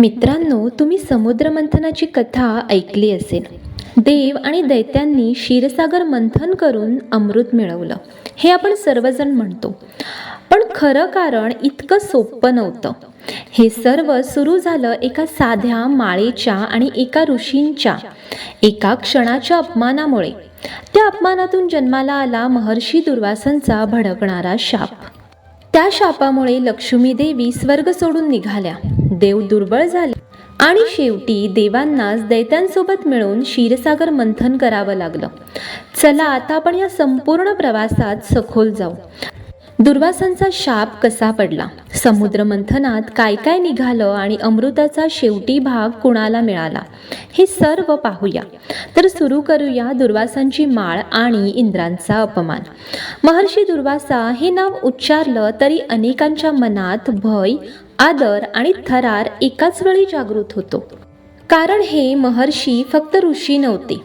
मित्रांनो तुम्ही समुद्रमंथनाची कथा ऐकली असेल. देव आणि दैत्यांनी क्षीरसागर मंथन करून अमृत मिळवलं. हे आपण सर्वजण म्हणतो. पण खरं कारण इतकं सोपं नव्हतं. हे सर्व सुरू झालं एका साध्या माळेच्या आणि एका ऋषींच्या एका क्षणाच्या अपमानामुळे. त्या अपमानातून जन्माला आला महर्षी दुर्वासांचा भडकणारा शाप. त्या शापामुळे लक्ष्मी देवी स्वर्ग सोडून निघाल्या. देव दुर्बळ झाले. आणि शेवटी देवांनाच दैत्यांसोबत मिळून क्षीरसागर मंथन करावं लागलं. चला आता आपण या संपूर्ण प्रवासात सखोल जाऊ. दुर्वासांचा शाप कसा पडला? समुद्र मंथनात काय काय निघालं आणि अमृताचा शेवटी भाग कुणाला मिळाला? हे सर्व पाहूया. तर सुरू करूया दुर्वासांची माळ आणि इंद्रांचा अपमान. महर्षी दुर्वासा हे नाव उच्चारलं तरी अनेकांच्या मनात भय आदर आणि थरार एकाच वेळी जागृत होतो. कारण हे महर्षी फक्त ऋषी नव्हते.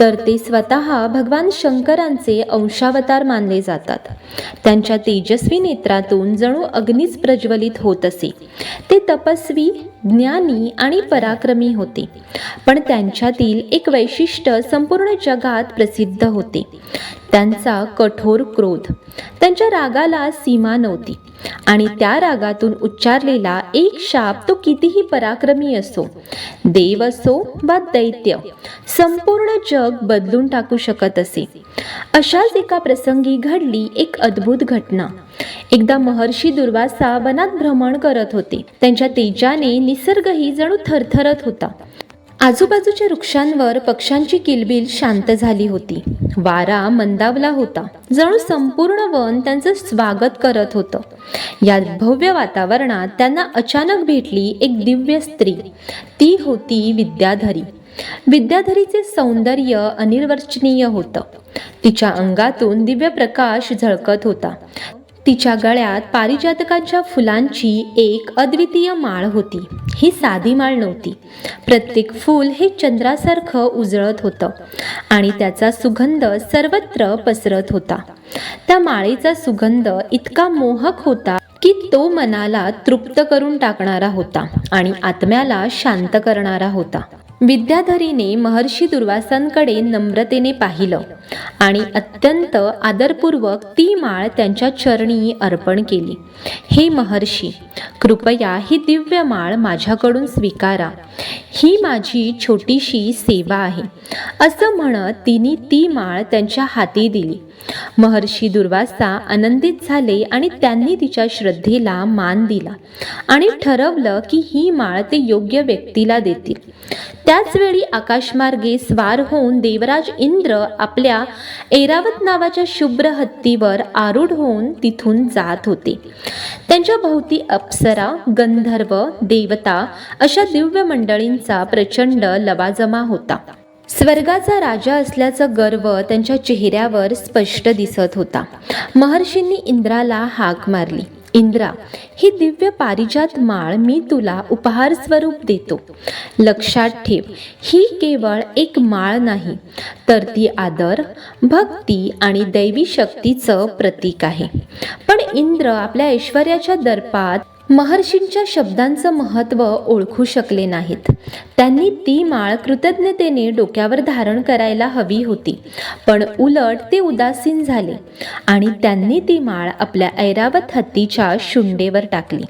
तर ते स्वतः भगवान शंकरांचे अंशावतार मानले जातात. त्यांच्या तेजस्वी नेत्रातून जणू अग्नीच प्रज्वलित होत असे. ते तपस्वी ज्ञानी आणि पराक्रमी होते. पण त्यांच्यातील एक वैशिष्ट्य संपूर्ण जगात प्रसिद्ध होते. त्यांचा कठोर क्रोध. त्यांच्या रागाला सीमा नव्हती. आणि त्या रागातून उच्चारलेला एक शाप तो कितीही पराक्रमी असो देव असो वा दैत्य संपूर्ण जग बदलून टाकू शकत असे. अशाच एका प्रसंगी घडली एक अद्भुत घटना. एकदा महर्षी दुर्वासा वनात भ्रमण करत होते. त्यांच्या तेजाने निसर्गही जणू थरथरत होता. आजूबाजूच्या वृक्षांवर पक्ष्यांची किलबिल शांत झाली होती. वारा मंदावला होता. जणू संपूर्ण वन त्यांचं स्वागत करत होतं. या भव्य वातावरणात त्यांना अचानक भेटली एक दिव्य स्त्री. ती होती विद्याधरी. विद्याधरीचे सौंदर्य अनिर्वचनीय होतं. तिच्या अंगातून दिव्य प्रकाश झळकत होता. तिच्या गळ्यात पारिजातकांच्या फुलांची एक अद्वितीय माळ होती. ही साधी माळ नव्हती. प्रत्येक फूल हे चंद्रासारखं उजळत होतं आणि त्याचा सुगंध सर्वत्र पसरत होता. त्या माळेचा सुगंध इतका मोहक होता की तो मनाला तृप्त करून टाकणारा होता आणि आत्म्याला शांत करणारा होता. विद्याधरीने महर्षी दुर्वासांकडे नम्रतेने पाहिलं आणि अत्यंत आदरपूर्वक ती माळ त्यांच्या चरणी अर्पण केली. हे महर्षी कृपया ही दिव्य माळ माझ्याकडून स्वीकारा. ही माझी छोटीशी सेवा आहे. असं म्हणत तिने ती माळ त्यांच्या हाती दिली. महर्षी दुर्वासा आनंदित झाले आणि त्यांनी तिच्या श्रद्धेला मान दिला आणि ठरवलं की ही माळ ते योग्य व्यक्तीला देतील. त्याच वेळी आकाशमार्गे स्वार होऊन देवराज इंद्र आपल्या ऐरावत नावाच्या शुभ्र हत्तीवर आरूढ होऊन तिथून जात होते. त्यांच्या भोवती अप्सरा गंधर्व देवता अशा दिव्य मंडळींचा प्रचंड लवाजमा होता. स्वर्गाचा राजा असल्याचा गर्व त्यांच्या चेहऱ्यावर स्पष्ट दिसत होता. महर्षींनी इंद्राला हाक मारली. इंद्रा ही दिव्य पारिजात माळ मी तुला उपहार स्वरूप देतो. लक्षात ठेव ही केवळ एक माळ नाही तर ती आदर भक्ती आणि दैवी शक्तीचं प्रतीक आहे. पण इंद्र आपल्या ऐश्वर्याच्या दर्पात महर्षींच्या शब्दांचं महत्त्व ओळखू शकले नाहीत. त्यांनी ती माळ कृतज्ञतेने डोक्यावर धारण करायला हवी होती. पण उलट ते उदासीन झाले आणि त्यांनी ती माळ आपल्या ऐरावत हत्तीच्या शुंडेवर टाकली.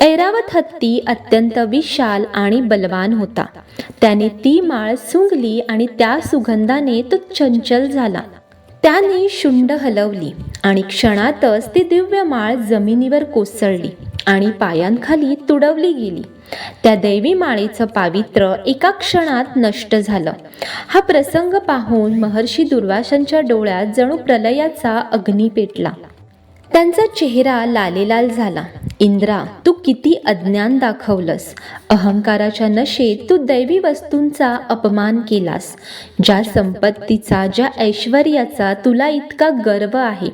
ऐरावत हत्ती अत्यंत विशाल आणि बलवान होता. त्याने ती माळ सुंगली आणि त्या सुगंधाने तो चंचल झाला. त्याने शुंड हलवली आणि क्षणातच ती दिव्य माळ जमिनीवर कोसळली. आणि पायांखाली तुडवली गेली. त्या दैवी माळेचं पावित्र्य एका क्षणात नष्ट झालं. हा प्रसंग पाहून महर्षी दुर्वासांच्या डोळ्यात जणू प्रलयाचा अग्नी पेटला. त्यांचा चेहरा लालेलाल झाला. इंद्रा तू किती अज्ञान दाखवलंस. अहंकाराच्या नशेत तू दैवी वस्तूंचा अपमान केलास. ज्या संपत्तीचा ज्या ऐश्वर्याचा तुला इतका गर्व आहे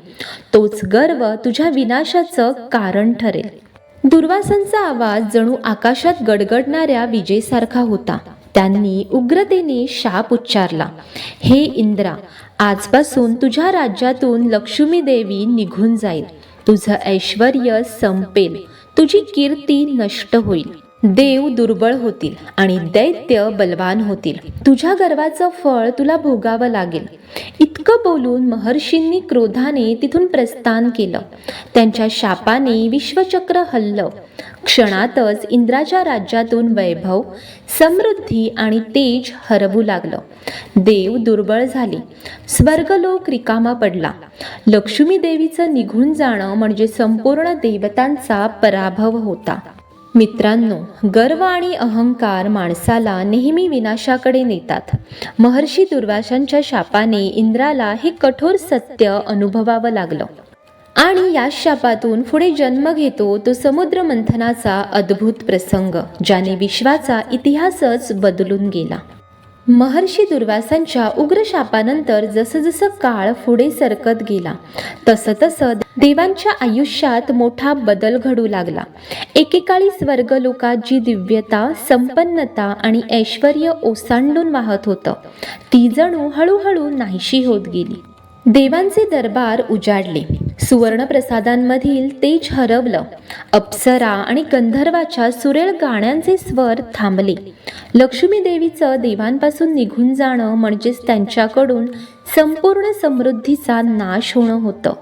तोच गर्व तुझ्या विनाशाचं कारण ठरेल. दुर्वासांचा आवाज जणू आकाशात गडगडणाऱ्या विजेसारखा होता. त्यांनी उग्रतेने शाप उच्चारला हे इंद्रा आजपासून तुझ्या राज्यातून लक्ष्मी देवी निघून जाईल. तुझं ऐश्वर संपेल. तुझी कीर्ती नष्ट होईल. देव दुर्बळ होतील आणि दैत्य बलवान होतील. तुझ्या गर्वाचं फळ तुला भोगावं लागेल. इतकं बोलून महर्षींनी क्रोधाने तिथून प्रस्थान केलं. त्यांच्या शापाने विश्वचक्र हल्लं. क्षणातच इंद्राच्या राज्यातून वैभव समृद्धी आणि तेज हरवू लागलं. देव दुर्बळ झाले. स्वर्गलोक रिकामा पडला. लक्ष्मी देवीचं निघून जाणं म्हणजे संपूर्ण देवतांचा पराभव होता. मित्रांनो गर्व आणि अहंकार माणसाला नेहमी विनाशाकडे नेतात. महर्षी दुर्वासांच्या शापाने इंद्राला हे कठोर सत्य अनुभवावं लागलं. आणि या शापातून पुढे जन्म घेतो तो समुद्र मंथनाचा अद्भुत प्रसंग ज्याने विश्वाचा इतिहासच बदलून गेला. महर्षी दुर्वासांच्या उग्र शापानंतर जसजसं काळ पुढे सरकत गेला तसं तसं देवांच्या आयुष्यात मोठा बदल घडू लागला. एकेकाळी स्वर्गलोकात जी दिव्यता संपन्नता आणि ऐश्वर ओसांडून वाहत होतं ती जणू हळूहळू नाहीशी होत गेली. देवांचे दरबार उजाडले. सुवर्णप्रसादांमधील तेज हरवलं. अप्सरा आणि गंधर्वाच्या सुरेल गाण्यांचे स्वर थांबले. लक्ष्मी देवीचं देवांपासून निघून जाणं म्हणजेच त्यांच्याकडून संपूर्ण समृद्धीचा नाश होणं होतं.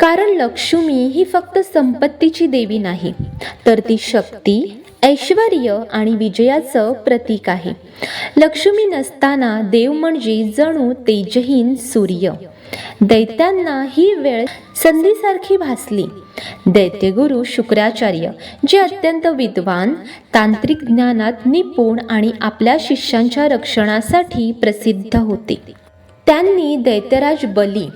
कारण लक्ष्मी ही फक्त संपत्तीची देवी नाही तर ती शक्ती ऐश्वर आणि विजयाचं प्रतीक आहे. लक्ष्मी नसताना देव म्हणजे जणू तेजहीन सूर्य. दैत्यांना ही वेळ संधीसारखी भासली. दैत्यगुरु शुक्राचार्य जे अत्यंत विद्वान तांत्रिक ज्ञानात निपुण आणि आपल्या शिष्यांच्या रक्षणासाठी प्रसिद्ध होते. त्यांनी दैत्यराज बली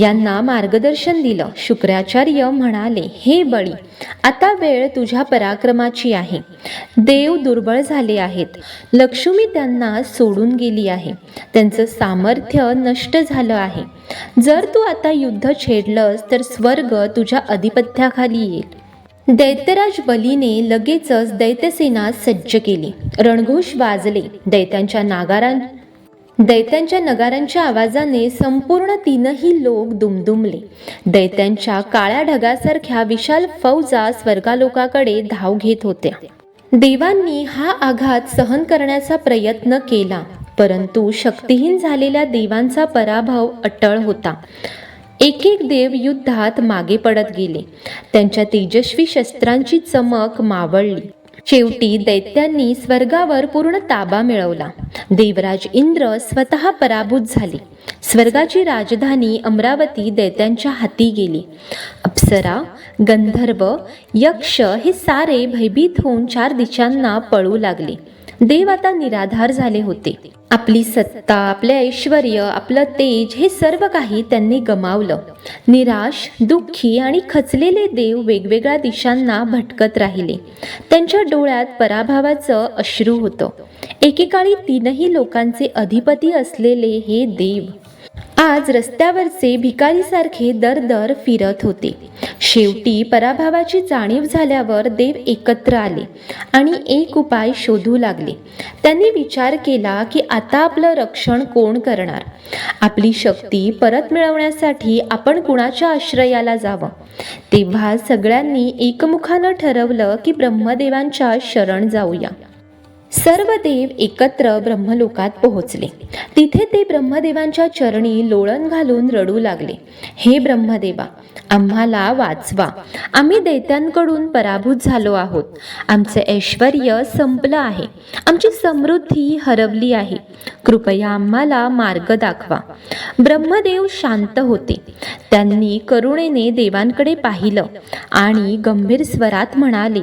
यांना मार्गदर्शन दिलं. शुक्राचार्य म्हणाले हे बळी आता वेळ तुझ्या पराक्रमाची आहे. देव दुर्बळ झाले आहेत. लक्ष्मी त्यांना सोडून गेली आहे. त्यांचं सामर्थ्य नष्ट झालं आहे. जर तू आता युद्ध छेडलंस तर स्वर्ग तुझ्या अधिपत्याखाली येईल. दैत्यराज बलीने लगेचच दैत्यसेना सज्ज केली. रणघोष वाजले. दैत्यांच्या नागारां दैत्यांच्या नगारांच्या आवाजाने संपूर्ण तीनही लोक दुमदुमले. दैत्यांच्या काळ्या ढगासारख्या विशाल फौजा स्वर्गालोकाकडे धाव घेत होत्या. देवांनी हा आघात सहन करण्याचा प्रयत्न केला परंतु शक्तिहीन झालेल्या देवांचा पराभव अटळ होता. एक एक देव युद्धात मागे पडत गेले. त्यांच्या तेजस्वी शस्त्रांची चमक मावळली. शेवटी दैत्यांनी स्वर्गावर पूर्ण ताबा मिळवला. देवराज इंद्र स्वतः पराभूत झाले. स्वर्गाची राजधानी अमरावती दैत्यांच्या हाती गेली. अप्सरा गंधर्व यक्ष हे सारे भयभीत होऊन चार दिशांना पळू लागले. देव आता निराधार झाले होते. आपली सत्ता आपले ऐश्वर आपलं तेज हे सर्व काही त्यांनी गमावलं. निराश दुःखी आणि खचलेले देव वेगवेगळ्या दिशांना भटकत राहिले. त्यांच्या डोळ्यात पराभवाचं अश्रू होतं. एकेकाळी तीनही लोकांचे अधिपती असलेले हे देव आज रस्त्यावरचे भिकारीसारखे दर दर फिरत होते. शेवटी पराभवाची जाणीव झाल्यावर देव एकत्र आले आणि एक उपाय शोधू लागले. त्यांनी विचार केला की आता आपलं रक्षण कोण करणार? आपली शक्ती परत मिळवण्यासाठी आपण कुणाच्या आश्रयाला जावं? तेव्हा सगळ्यांनी एकमुखानं ठरवलं की ब्रह्मदेवांच्या शरण जाऊया. सर्व देव एकत्र ब्रह्मलोकात पोहोचले. तिथे ते ब्रह्मदेवांच्या चरणी लोळण घालून रडू लागले. हे ब्रह्मदेवा आम्हाला वाचवा. आम्ही दैत्यांकडून पराभूत झालो आहोत. आमचे ऐश्वर संपलं आहे. आमची समृद्धी हरवली आहे. कृपया आम्हाला मार्ग दाखवा. ब्रह्मदेव शांत होते. त्यांनी करुणेने देवांकडे पाहिलं आणि गंभीर स्वरात म्हणाले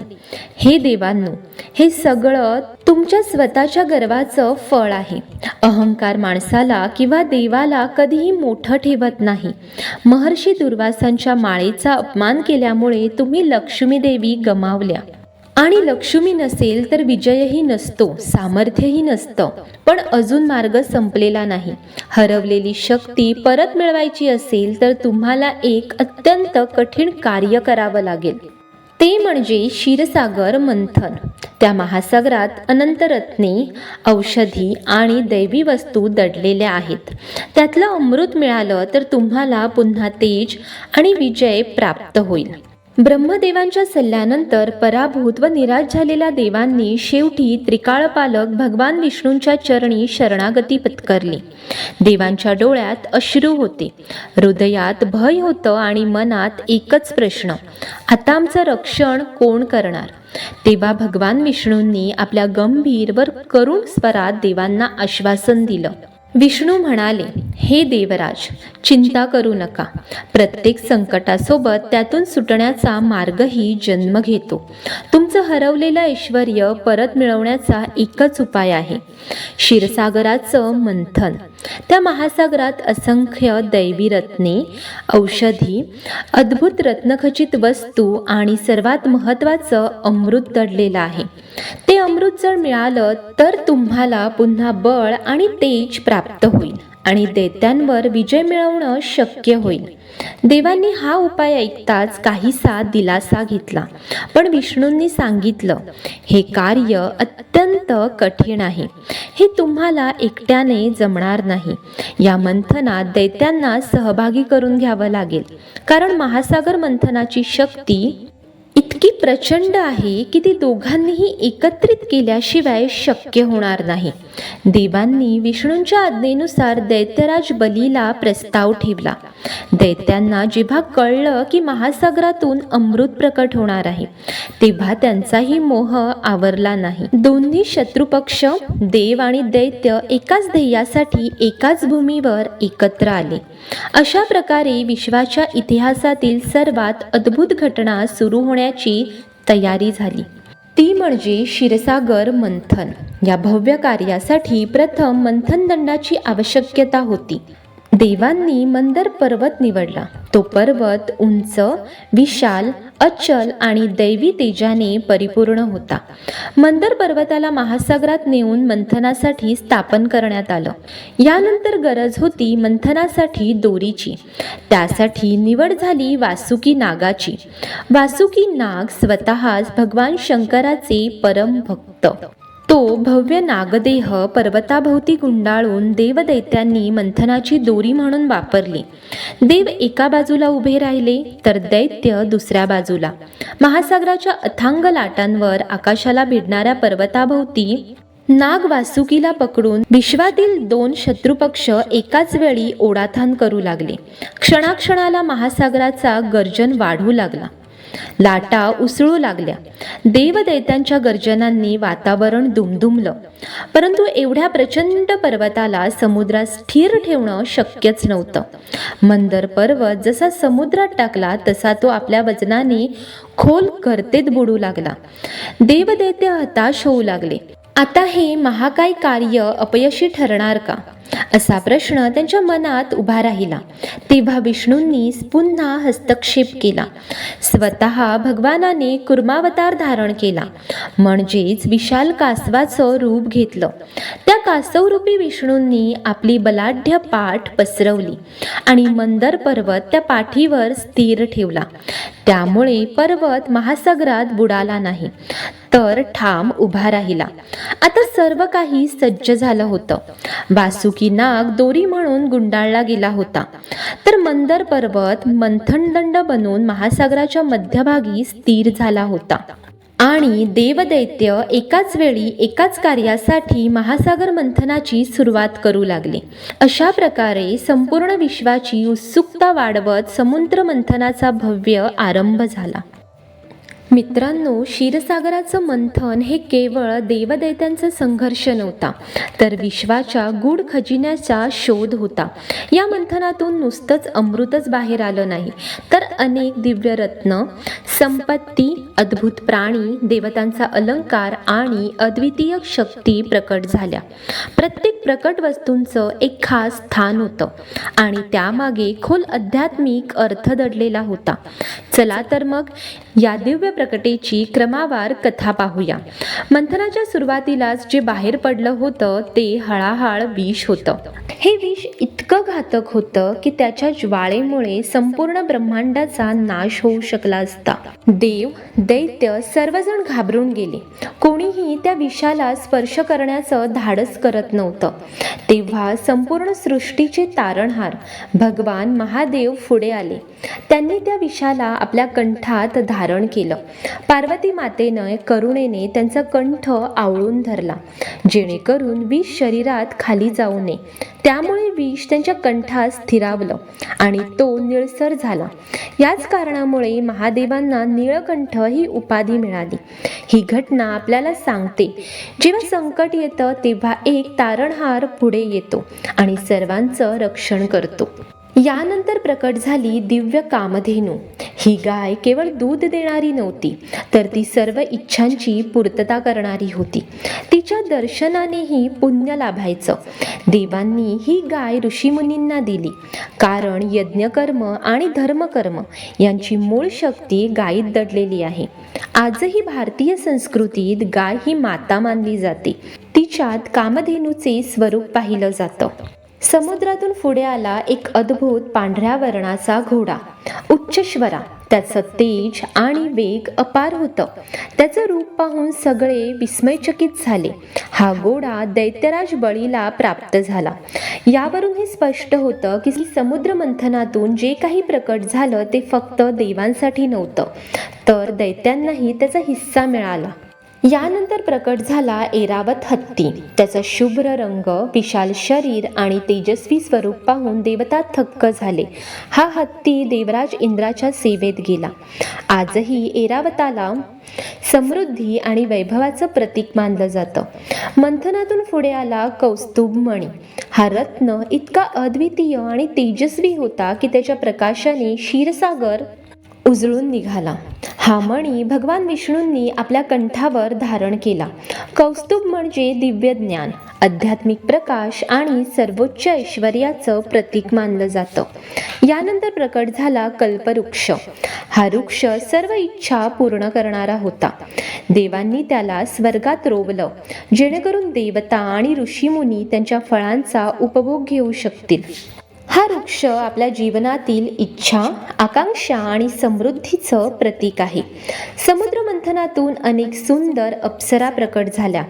हे देवांनो हे सगळं तुमच्या स्वतःच्या गर्वाचं फळ आहे. अहंकार माणसाला किंवा देवाला कधीही मोठं ठेवत नाही. महर्षी दुर्वासांच्या माळेचा अपमान केल्यामुळे तुम्ही लक्ष्मी देवी गमावल्या. आणि लक्ष्मी नसेल तर विजयही नसतो सामर्थ्यही नसतं. पण अजून मार्ग संपलेला नाही. हरवलेली शक्ती परत मिळवायची असेल तर तुम्हाला एक अत्यंत कठीण कार्य करावं लागेल. ते म्हणजे क्षीरसागर मंथन. त्या महासागरात अनंतरत्ने औषधी आणि दैवी वस्तू दडलेल्या आहेत. त्यातलं अमृत मिळालं तर तुम्हाला पुन्हा तेज आणि विजय प्राप्त होईल. ब्रह्मदेवांच्या सल्ल्यानंतर पराभूत व निराश झालेल्या देवांनी शेवटी त्रिकाळपालक भगवान विष्णूंच्या चरणी शरणागती पत्करली. देवांच्या डोळ्यात अश्रू होते. हृदयात भय होतं आणि मनात एकच प्रश्न आता आमचं रक्षण कोण करणार? तेव्हा भगवान विष्णूंनी आपल्या गंभीर वर करुण स्वरात देवांना आश्वासन दिलं. विष्णू म्हणाले हे देवराज चिंता करू नका. प्रत्येक संकटासोबत त्यातून सुटण्याचा मार्गही जन्म घेतो. तुमचं हरवलेलं ऐश्वर परत मिळवण्याचा एकच उपाय आहे. क्षीरसागराचं मंथन. त्या महासागरात असंख्य दैवी रत्ने औषधी अद्भुत रत्नखचित वस्तू आणि सर्वात महत्त्वाचं अमृत दडलेलं आहे. ते अमृत जर मिळालं तर तुम्हाला पुन्हा बळ आणि तेज प्राप्त होईल. आणि दैत्यांवर विजय मिळवणं शक्य होईल. देवांनी हा उपाय ऐकताच काहीसा दिलासा घेतला. पण विष्णूंनी सांगितलं हे कार्य अत्यंत कठीण आहे. हे तुम्हाला एकट्याने जमणार नाही. या मंथनात दैत्यांना सहभागी करून घ्यावं लागेल. कारण महासागर मंथनाची शक्ती इतकी प्रचंड आहे की ती दोघांनीही एकत्रित केल्याशिवाय शक्य होणार नाही. देवांनी विष्णूंच्या आज्ञेनुसार दैत्यराज बलीला प्रस्ताव ठेवला. दैत्यांना जेव्हा कळलं की महासागरातून अमृत प्रकट होणार आहे तेव्हा त्यांचाही मोह आवरला नाही. दोन्ही शत्रुपक्ष देव आणि दैत्य एकाच ध्येयासाठी एकाच भूमीवर एकत्र आले. अशा प्रकारे विश्वाच्या इतिहासातील सर्वात अद्भुत घटना सुरू होण्याची तयारी झाली. ती म्हणजे क्षीरसागर मंथन. या भव्य कार्यासाठी प्रथम मंथन दंडाची आवश्यकता होती. देवांनी मंदर पर्वत निवडला. तो पर्वत उंच विशाल अचल आणि दैवी तेजाने परिपूर्ण होता. मंदर पर्वताला महासागरात नेऊन मंथनासाठी स्थापन करण्यात आलं. यानंतर गरज होती मंथनासाठी दोरीची. त्यासाठी निवड झाली वासुकी नागाची. वासुकी नाग स्वतःच भगवान शंकराचे परम भक्त तो भव्य नागदेह पर्वताभोवती गुंडाळून देवदैत्यांनी मंथनाची दोरी म्हणून वापरली. देव एका बाजूला उभे राहिले तर दैत्य दुसऱ्या बाजूला. महासागराच्या अथांग लाटांवर आकाशाला भिडणाऱ्या पर्वताभोवती नाग वासुकीला पकडून विश्वातील दोन शत्रुपक्ष एकाच वेळी ओढाथान करू लागले. क्षणाक्षणाला महासागराचा गर्जन वाढू लागला. लाटा उसळू लागल्या. देवदैत्यांच्या गर्जनांनी वातावरण दुमदुमलं. परंतु एवढ्या प्रचंड पर्वताला समुद्रात स्थिर ठेवणं शक्यच नव्हतं. मंदर पर्वत जसा समुद्रात टाकला तसा तो आपल्या वजनाने खोल करतेत बुडू लागला. देवदैत्य हताश होऊ लागले. आता हे महाकाय कार्य अपयशी ठरणार का? असा प्रश्न त्यांच्या मनात उभा राहिला. तेव्हा विष्णूंनी पुन्हा हस्तक्षेप केला. स्वतः भगवानाने कुर्मावतार धारण केला. म्हणजेच विशाल कासवाचं रूप घेतलं. त्या कासवरूपी विष्णूंनी आपली बलाढ्य पाठ पसरवली आणि मंदर पर्वत त्या पाठीवर स्थिर ठेवला. त्यामुळे पर्वत महासागरात बुडाला नाही. तर ठाम उभा राहिला. आता सर्व काही सज्ज झालं होतं. वासुकी नाग दोरी म्हणून गुंडाळला गेला होता. तर मंदर पर्वत मंथनदंड बनून महासागराच्या मध्यभागी स्थिर झाला होता. आणि देवदैत्य एकाच वेळी एकाच कार्यासाठी महासागर मंथनाची सुरुवात करू लागले. अशा प्रकारे संपूर्ण विश्वाची उत्सुकता वाढवत समुद्र मंथनाचा भव्य आरंभ झाला. मित्रांनो क्षीरसागराचं मंथन हे केवळ देवदैत्यांचा संघर्ष नव्हता तर विश्वाच्या गूढ खजिन्याचा शोध होता. या मंथनातून नुसतंच अमृतच बाहेर आलं नाही तर अनेक दिव्य रत्न संपत्ती अद्भुत प्राणी देवतांचा अलंकार आणि अद्वितीय शक्ती प्रकट झाल्या. प्रत्येक प्रकट वस्तूंचं एक खास स्थान होतं आणि त्यामागे खोल आध्यात्मिक अर्थ दडलेला होता. चला तर मग या दिव्य प्रकटेची क्रमावार कथा पाहूया. मंथनाच्या सुरुवातीलाच जे बाहेर पडलं होतं ते हळाहळ विष होतं. हे विष इतकं घातक होतं की त्याच्या ज्वाळेमुळे संपूर्ण ब्रह्मांडाचा नाश होऊ शकला असता. देव दैत्य सर्वजण घाबरून गेले. कोणीही त्या विषाला स्पर्श करण्याचं धाडस करत नव्हतं. तेव्हा संपूर्ण सृष्टीचे तारणहार भगवान महादेव पुढे आले. त्यांनी त्या विषाला आपल्या कंठात धारण केलं. पार्वती मातेनं करुणेने त्यांचा कंठ आवळून धरला. जेणेकरून विष शरीरात खाली जाऊ नये. त्यामुळे विष त्यांच्या कंठात स्थिरावलं आणि तो निळसर झाला. याच कारणामुळे महादेवांना निळकंठ ही उपाधी मिळाली. ही घटना आपल्याला सांगते जेव्हा संकट येतं तेव्हा एक तारणहार पुढे येतो आणि सर्वांचं रक्षण करतो. यानंतर प्रकट झाली दिव्य कामधेनू. ही गाय केवळ दूध देणारी नव्हती तर ती सर्व इच्छांची पूर्तता करणारी होती. तिच्या दर्शनानेही पुण्य लाभायचं. देवांनी ही गाय ऋषीमुनींना दिली. कारण यज्ञकर्म आणि धर्मकर्म यांची मूळ शक्ती गायीत दडलेली आहे. आजही भारतीय संस्कृतीत गाय ही माता मानली जाते. तिच्यात कामधेनूचे स्वरूप पाहिलं जातं. समुद्रातून पुढे आला एक अद्भुत पांढऱ्या वर्णाचा घोडा उच्चश्वरा त्याचं तेज आणि वेग अपार होतं. त्याचं रूप पाहून सगळे विस्मयचकित झाले. हा घोडा दैत्यराज बळीला प्राप्त झाला. यावरून हे स्पष्ट होतं की समुद्र मंथनातून जे काही प्रकट झालं ते फक्त देवांसाठी नव्हतं. तर दैत्यांनाही त्याचा हिस्सा मिळाला. यानंतर प्रकट झाला एरावत हत्ती. त्याचा शुभ्र रंग विशाल शरीर आणि तेजस्वी स्वरूप पाहून देवता थक्क झाले. हा हत्ती देवराज इंद्राच्या सेवेत गेला. आजही एरावताला समृद्धी आणि वैभवाचं प्रतीक मानलं जातं. मंथनातून पुढे आला कौस्तुभ मणी. हा रत्न इतका अद्वितीय आणि तेजस्वी होता की त्याच्या प्रकाशाने क्षीरसागर उजळून निघाला. हा मणी भगवान विष्णूंनी आपल्या कंठावर धारण केला. कौस्तुभ म्हणजे दिव्य ज्ञान आध्यात्मिक प्रकाश आणि सर्वोच्च ऐश्वर्याचं प्रतीक मानलं जातं. यानंतर प्रकट झाला कल्पवृक्ष. हा वृक्ष सर्व इच्छा पूर्ण करणारा होता. देवांनी त्याला स्वर्गात रोवलं जेणेकरून देवता आणि ऋषीमुनी त्यांच्या फळांचा उपभोग घेऊ शकतील. हा वृक्ष आपल्या जीवनातील इच्छा आकांक्षा आणि समृद्धीचं प्रतीक आहे. समुद्र मंथनातून अनेक सुंदर अप्सरा प्रकट झाल्या.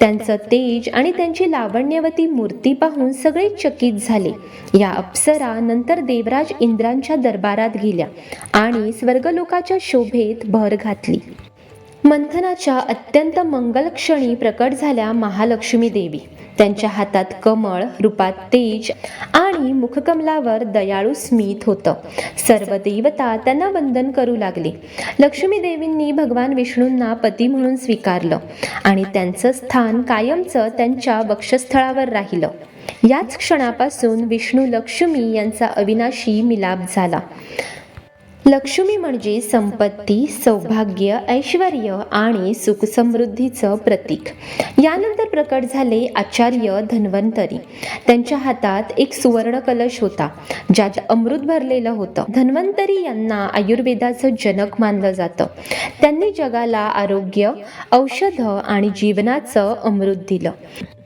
त्यांचं तेज आणि त्यांची लावण्यवती मूर्ती पाहून सगळे चकित झाले. या अप्सरा नंतर देवराज इंद्रांच्या दरबारात गेल्या आणि स्वर्गलोकाच्या शोभेत भर घातली. मंथनाच्या अत्यंत मंगलक्षणी प्रकट झाल्या महालक्ष्मी देवी. त्यांच्या हातात कमळ रूपात तेज आणि मुखकमलावर दयाळू स्मित होतं. सर्व देवता त्यांना वंदन करू लागले. लक्ष्मी देवींनी भगवान विष्णूंना पती म्हणून स्वीकारलं आणि त्यांचं स्थान कायमचं त्यांच्या वक्षस्थळावर राहिलं. याच क्षणापासून विष्णू लक्ष्मी यांचा अविनाशी मिलाप झाला. लक्ष्मी म्हणजे संपत्ती सौभाग्य ऐश्वर आणि सुखसमृद्धीचं प्रतीक. यानंतर प्रकट झाले आचार्य धन्वंतरी. त्यांच्या हातात एक सुवर्ण कलश होता ज्यात अमृत भरलेलं होतं. धन्वंतरी यांना आयुर्वेदाचं जनक मानलं जातं. त्यांनी जगाला आरोग्य औषधं आणि जीवनाचं अमृत दिलं.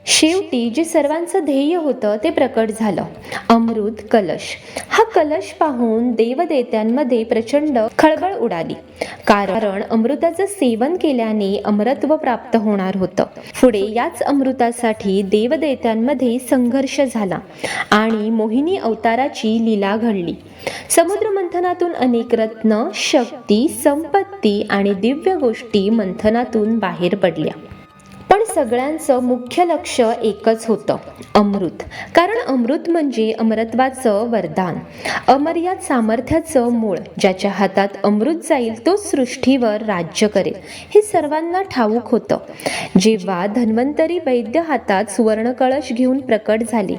शेवटी जे सर्वांचं ध्येय होतं ते प्रकट झालं. अमृत कलश. हा कलश पाहून देवदेत्यांमध्ये प्रचंड खळबळ उडाली. कारण अमृताचं सेवन केल्याने अमरत्व प्राप्त होणार होतं. पुढे याच अमृतासाठी देवदेत्यांमध्ये संघर्ष झाला आणि मोहिनी अवताराची लीला घडली. समुद्र मंथनातून अनेक रत्न शक्ती संपत्ती आणि दिव्य गोष्टी मंथनातून बाहेर पडल्या. सगळ्यांचं मुख्य लक्ष एकच होतं अमृत. कारण अमृत म्हणजे अमरत्वाचं वरदान. अमर्याद सामर्थ्याचं मूळ ज्याच्या हातात अमृत जाईल तो सृष्टीवर राज्य करेल हे सर्वांना ठाऊक होतं. जेव्हा धन्वंतरी वैद्य हातात सुवर्ण कळश घेऊन प्रकट झाले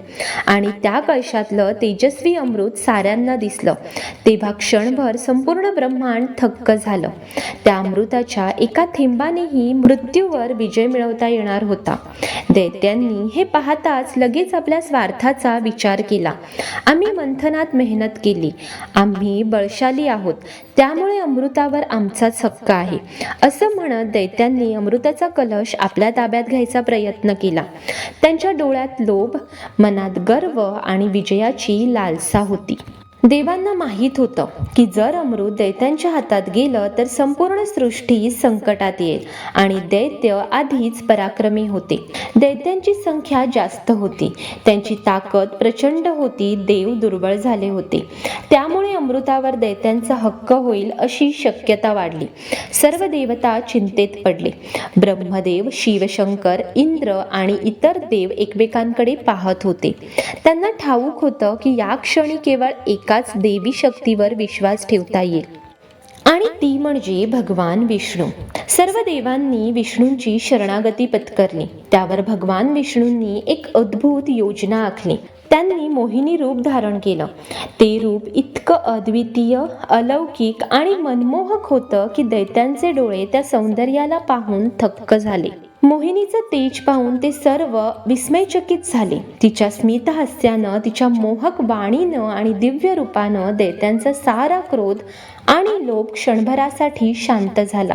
आणि त्या कळशातलं तेजस्वी अमृत साऱ्यांना दिसलं तेव्हा क्षणभर संपूर्ण ब्रह्मांड थक्क झालं. त्या अमृताच्या एका थेंबानेही मृत्यूवर विजय मिळवता येणार होता. दैत्यांनी हे पाहताच लगेच आपल्या स्वार्थाचा विचार केला. आम्ही मंथनात मेहनत केली. आम्ही बळशाली आहोत. त्यामुळे अमृतावर आमचाच हक्क आहे. असं म्हणत दैत्यांनी अमृताचा कलश आपल्या ताब्यात घ्यायचा प्रयत्न केला. त्यांच्या डोळ्यात लोभ मनात गर्व आणि विजयाची लालसा होती. देवांना माहीत होतं की जर अमृत दैत्यांच्या हातात गेलं तर संपूर्ण सृष्टी संकटात येईल आणि दैत्य आधीच पराक्रमी होते. दैत्यांची संख्या जास्त होती. त्यांची ताकद प्रचंड होती. देव दुर्बळ झाले होते. त्यामुळे अमृतावर दैत्यांचा हक्क होईल अशी शक्यता वाढली. सर्व देवता चिंतेत पडले. ब्रह्मदेव शिवशंकर इंद्र आणि इतर देव एकमेकांकडे पाहत होते. त्यांना ठाऊक होतं की या क्षणी केवळ एकाच देवी शक्तीवर विश्वास ठेवता येईल. आणि ती म्हणजे भगवान विष्णू. सर्व देवांनी विष्णूंची शरणागती पत्करली. त्यावर भगवान विष्णूंनी एक अद्भुत योजना आखली. त्यांनी मोहिनी रूप धारण केलं. ते रूप इतकं अद्वितीय अलौकिक आणि मनमोहक होतं की दैत्यांचे डोळे त्या सौंदर्याला पाहून थक्क झाले. मोहिनीचं तेज पाहून ते सर्व विस्मयचकित झाले. तिच्या स्मित हास्यानं तिच्या मोहक वाणीनं आणि दिव्य रूपानं दैत्यांचा सारा क्रोध आणि लोभ क्षणभरासाठी शांत झाला.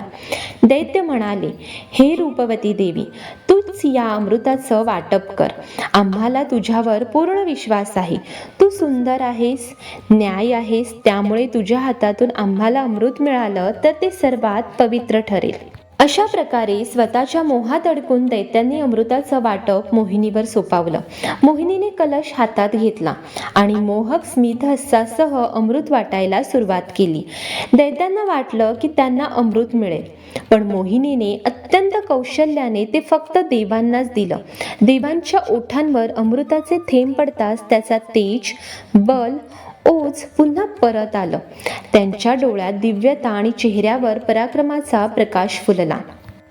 दैत्य म्हणाले हे रूपवती देवी तूच या अमृताचं वाटप कर. आम्हाला तुझ्यावर पूर्ण विश्वास आहे. तू सुंदर आहेस न्याय आहेस त्यामुळे तुझ्या हातातून आम्हाला अमृत मिळालं तर ते सर्वात पवित्र ठरेल. अशा प्रकारे स्वतःच्या मोहात अडकून दैत्यांनी अमृताचं वाटप मोहिनीवर सोपावलं. मोहिनीने कलश हातात घेतला आणि मोहक स्मित हस्सासह अमृत वाटायला सुरुवात केली. दैत्यांना वाटलं की त्यांना अमृत मिळेल. पण मोहिनीने अत्यंत कौशल्याने ते फक्त देवांनाच दिलं. देवांच्या ओठांवर अमृताचे थेंब पडताच त्याचा तेज बल ओझ पुन्हा परत आलं. त्यांच्या डोळ्यात दिव्यता आणि चेहऱ्यावर पराक्रमाचा प्रकाश फुलला.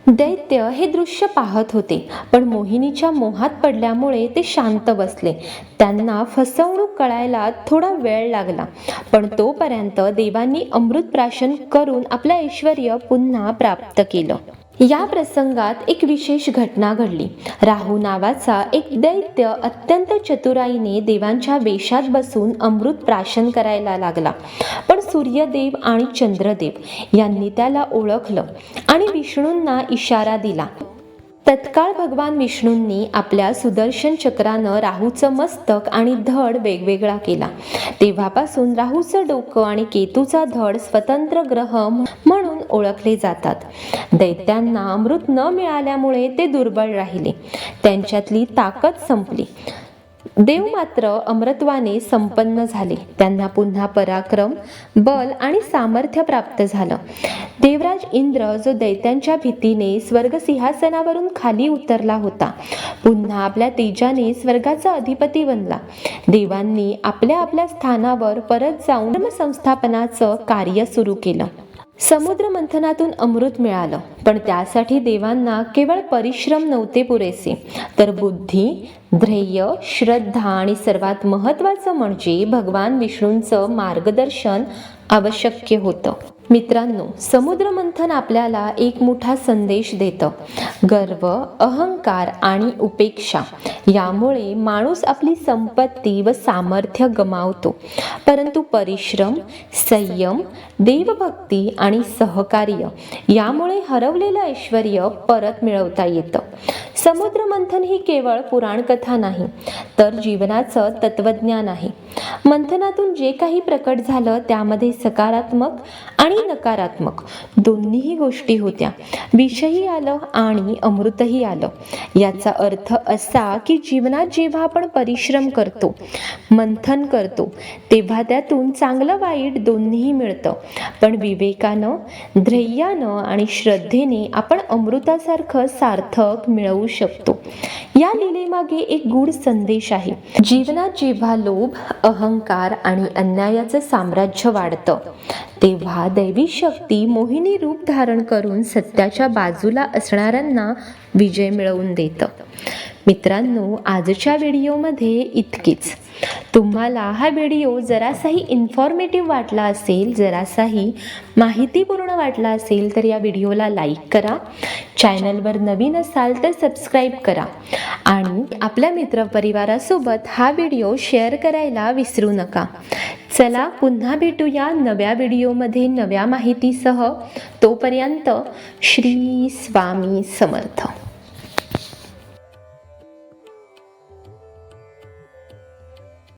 दैत्य हे दृश्य पाहत होते पण मोहिनीच्या मोहात पडल्यामुळे ते शांत बसले. त्यांना फसवणूक कळायला थोडा वेळ लागला पण तोपर्यंत देवांनी अमृत प्राशन करून आपलं ऐश्वर पुन्हा प्राप्त केलं. या प्रसंगात एक विशेष घटना घडली. राहू नावाचा एक दैत्य अत्यंत चतुराईने देवांच्या वेशात बसून अमृत प्राशन करायला लागला. पण सूर्यदेव आणि चंद्रदेव यांनी त्याला ओळखलं आणि विष्णूंना इशारा दिला. तत्काळ भगवान विष्णूंनी आपल्या सुदर्शन चक्रानं राहूचं मस्तक आणि धड वेगवेगळा केला. तेव्हापासून राहूचं डोकं आणि केतूचा धड स्वतंत्र ग्रह म्हणून ओळखले जातात. दैत्यांना अमृत न मिळाल्यामुळे ते दुर्बळ राहिले. त्यांच्यातली ताकद संपली. देव मात्र अमृतवाने संपन्न झाले. त्यांना पुन्हा पराक्रम बल आणि सामर्थ्य प्राप्त झालं. देवराज इंद्र जो दैत्यांच्या भीतीने स्वर्ग सिंहासनावरून खाली उतरला होता पुन्हा आपल्या तेजाने स्वर्गाचा अधिपती बनला. देवांनी आपल्या आपल्या स्थानावर परत जाऊन संस्थापनाचं कार्य सुरू केलं. समुद्र मंथनातून अमृत मिळालं. पण त्यासाठी देवांना केवळ परिश्रम नव्हते पुरेसे. तर बुद्धी ध्येय श्रद्धा आणि सर्वात महत्त्वाचं म्हणजे भगवान विष्णूंचं मार्गदर्शन आवश्यक होतं. मित्रांनो समुद्र मंथन आपल्याला एक मोठा संदेश देतं. गर्व अहंकार आणि उपेक्षा यामुळे माणूस आपली संपत्ती व सामर्थ्य गमावतो. परंतु परिश्रम संयम देवभक्ती आणि सहकार्य यामुळे हरवलेलं ऐश्वर परत मिळवता येतं. समुद्र मंथन ही केवळ पुराणकथा नाही तर जीवनाचं तत्वज्ञान आहे. मंथनातून जे काही प्रकट झालं त्यामध्ये सकारात्मक आणि आणि नकारात्मक. दोन्हीही गोष्टी होत्या. विषही आलं आणि अमृतही आलं. याचा अर्थ असा की जीवनात जेव्हा आपण परिश्रम करतो मंथन करतो तेव्हा त्यातून चांगलं वाईट दोन्हीही मिळतं. पण विवेकानं ध्येयानं आणि श्रद्धेने आपण अमृतासारखं सार्थक मिळवू शकतो. या लिलेमागे एक गूढ संदेश आहे. जीवनात जेव्हा लोभ अहंकार आणि अन्यायाचं साम्राज्य वाढतं तेव्हा दैवी शक्ती मोहिनी रूप धारण करून सत्याच्या बाजूला असणाऱ्यांना विजय मिळवून देतं. मित्रांनो आजच्या व्हिडिओमध्ये इतकीच. तुम्हाला हा व्हिडिओ जरासाही इन्फॉर्मेटिव्ह वाटला असेल जरासाही माहितीपूर्ण वाटला असेल तर या व्हिडिओला लाईक करा. चॅनलवर नवीन असाल तर सबस्क्राईब करा. आणि आपल्या मित्रपरिवारासोबत हा व्हिडिओ शेअर करायला विसरू नका. चला पुन्हा भेटूया नव्या व्हिडिओमध्ये नव्या माहितीसह. तोपर्यंत श्री स्वामी समर्थ.